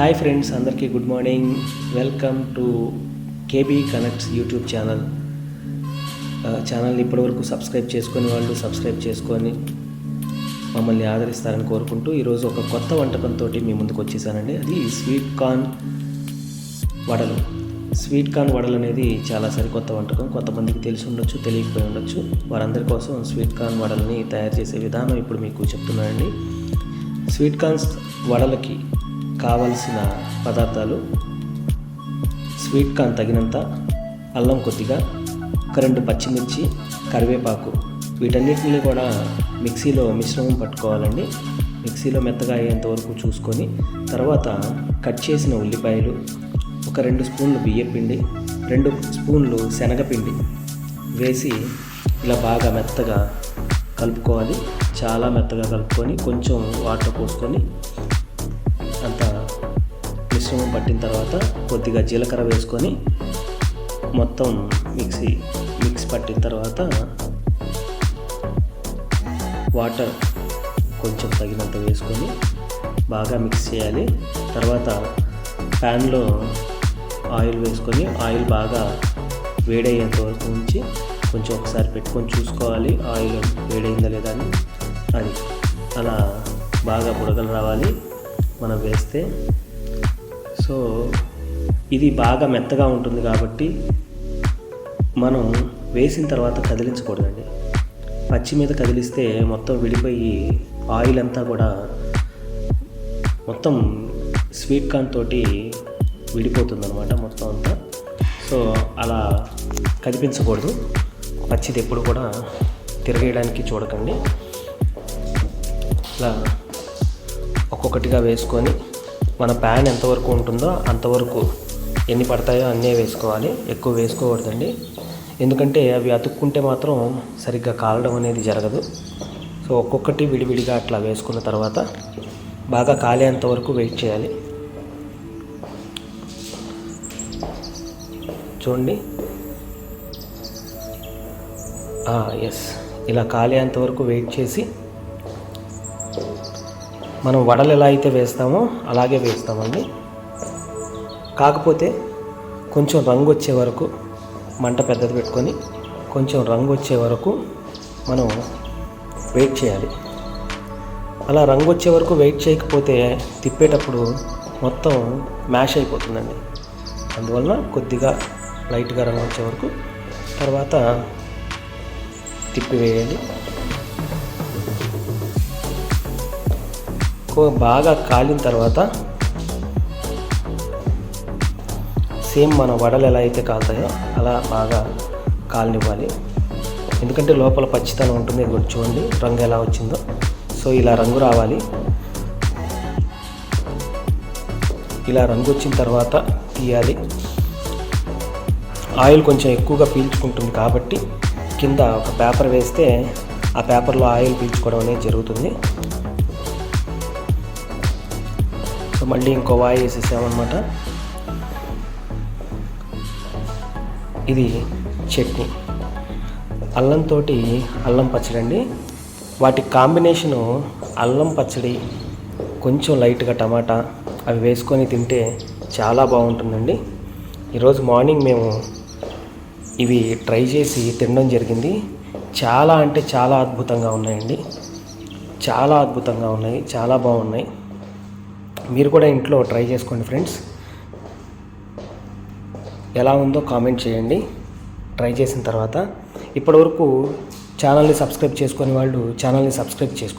Hi friends అందరికీ good morning. Welcome to KB connects YouTube channel. Channel ఇప్పటివరకు subscribe చేసుకొని వాళ్ళు సబ్స్క్రైబ్ చేసుకొని మమ్మల్ని ఆదరిస్తారని కోరుకుంటూ ఈరోజు ఒక కొత్త వంటకంతో మీ ముందుకు వచ్చేసానండి. అది స్వీట్ కార్న్ వడలు. స్వీట్ కార్న్ వడలు అనేది చాలా సరికొత్త వంటకం. కొంతమందికి తెలిసి ఉండొచ్చు తెలియకపోయి ఉండొచ్చు. వారందరి కోసం స్వీట్ కార్న్ వడలని తయారు చేసే విధానం ఇప్పుడు మీకు చెప్తున్నానండి. స్వీట్ కార్న్స్ వడలకి కావలసిన పదార్థాలు స్వీట్ కార్న్ తగినంత అల్లం కొద్దిగా ఒక రెండు పచ్చిమిర్చి కరివేపాకు. వీటన్నిటిని కూడా మిక్సీలో మిశ్రమం పట్టుకోవాలండి. మిక్సీలో మెత్తగా అయ్యేంత వరకు చూసుకొని తర్వాత కట్ చేసిన ఉల్లిపాయలు ఒక రెండు స్పూన్లు బియ్యపిండి రెండు స్పూన్లు శనగపిండి వేసి ఇలా బాగా మెత్తగా కలుపుకోవాలి. చాలా మెత్తగా కలుపుకొని కొంచెం వాటర్ పోసుకొని మిశ్రమం పట్టిన తర్వాత కొద్దిగా జీలకర్ర వేసుకొని మొత్తం మిక్సీ మిక్స్ పట్టిన తర్వాత వాటర్ కొంచెం తగినంత వేసుకొని బాగా మిక్స్ చేయాలి. తర్వాత ప్యాన్లో ఆయిల్ వేసుకొని ఆయిల్ బాగా వేడయ్యేంత వరకు ఉంచి కొంచెం ఒకసారి పెట్టుకొని చూసుకోవాలి. ఆయిల్ వేడైందా లేదా అని. అది అలా బాగా బుడగలు రావాలి. మనం వేస్తే సో ఇది బాగా మెత్తగా ఉంటుంది కాబట్టి మనం వేసిన తర్వాత కదిలించకూడదండి. పచ్చి మీద కదిలిస్తే మొత్తం విడిపోయి ఆయిల్ అంతా కూడా మొత్తం స్వీట్ కార్న్ తోటి విడిపోతుంది అనమాట మొత్తం అంతా. సో అలా కదిపించకూడదు. పచ్చిది ఎప్పుడు కూడా తిరగేయడానికి చూడకండి. ఇలా ఒక్కొక్కటిగా వేసుకొని మన ప్యాన్ ఎంతవరకు ఉంటుందో అంతవరకు ఎన్ని పడతాయో అన్నీ వేసుకోవాలి. ఎక్కువ వేసుకోకూడదండి. ఎందుకంటే అవి అతుక్కుంటే మాత్రం సరిగ్గా కాలడం అనేది జరగదు. సో ఒక్కొక్కటి విడివిడిగా అట్లా వేసుకున్న తర్వాత బాగా కాలేంత వరకు వెయిట్ చేయాలి. చూడండి. ఎస్ ఇలా కాలేంత వరకు వెయిట్ చేసి మనం వడలు ఎలా అయితే వేస్తామో అలాగే వేస్తామండి. కాకపోతే కొంచెం రంగు వచ్చే వరకు మంట పెద్దది పెట్టుకొని కొంచెం రంగు వచ్చే వరకు మనం వెయిట్ చేయాలి. అలా రంగు వచ్చే వరకు వెయిట్ చేయకపోతే తిప్పేటప్పుడు మొత్తం మ్యాష్ అయిపోతుందండి. అందువలన కొద్దిగా లైట్గా రంగు వచ్చే వరకు తర్వాత తిప్పివేయాలి బాగా కాలిన తర్వాత సేమ్ మన వడలు ఎలా అయితే కాలుతాయో అలా బాగా కాలనివ్వాలి. ఎందుకంటే లోపల పచ్చితనం ఉంటుంది. ఇది చూడండి. రంగు ఎలా వచ్చిందో. సో ఇలా రంగు రావాలి. ఇలా రంగు వచ్చిన తర్వాత తీయాలి. ఆయిల్ కొంచెం ఎక్కువగా పీల్చుకుంటుంది కాబట్టి కింద ఒక పేపర్ వేస్తే ఆ పేపర్లో ఆయిల్ పీల్చుకోవడం అనేది జరుగుతుంది. మళ్ళీ ఇంకో వాయి వేసేసామన్నమాట ఇది చట్నీ. అల్లంతో అల్లం పచ్చడి అండి. వాటి కాంబినేషను అల్లం పచ్చడి కొంచెం లైట్గా టమాటా అవి వేసుకొని తింటే చాలా బాగుంటుందండి. ఈరోజు మార్నింగ్ మేము ఇవి ట్రై చేసి తినడం జరిగింది. చాలా అంటే చాలా అద్భుతంగా ఉన్నాయండి. చాలా అద్భుతంగా ఉన్నాయి చాలా బాగున్నాయి. మీరు కూడా ఇంట్లో ట్రై చేసుకోండి ఫ్రెండ్స్. ఎలా ఉందో కామెంట్ చేయండి. ట్రై చేసిన తర్వాత ఇప్పటివరకు ఛానల్ని సబ్స్క్రైబ్ చేసుకునే వాళ్ళు ఛానల్ని సబ్స్క్రైబ్ చేసుకో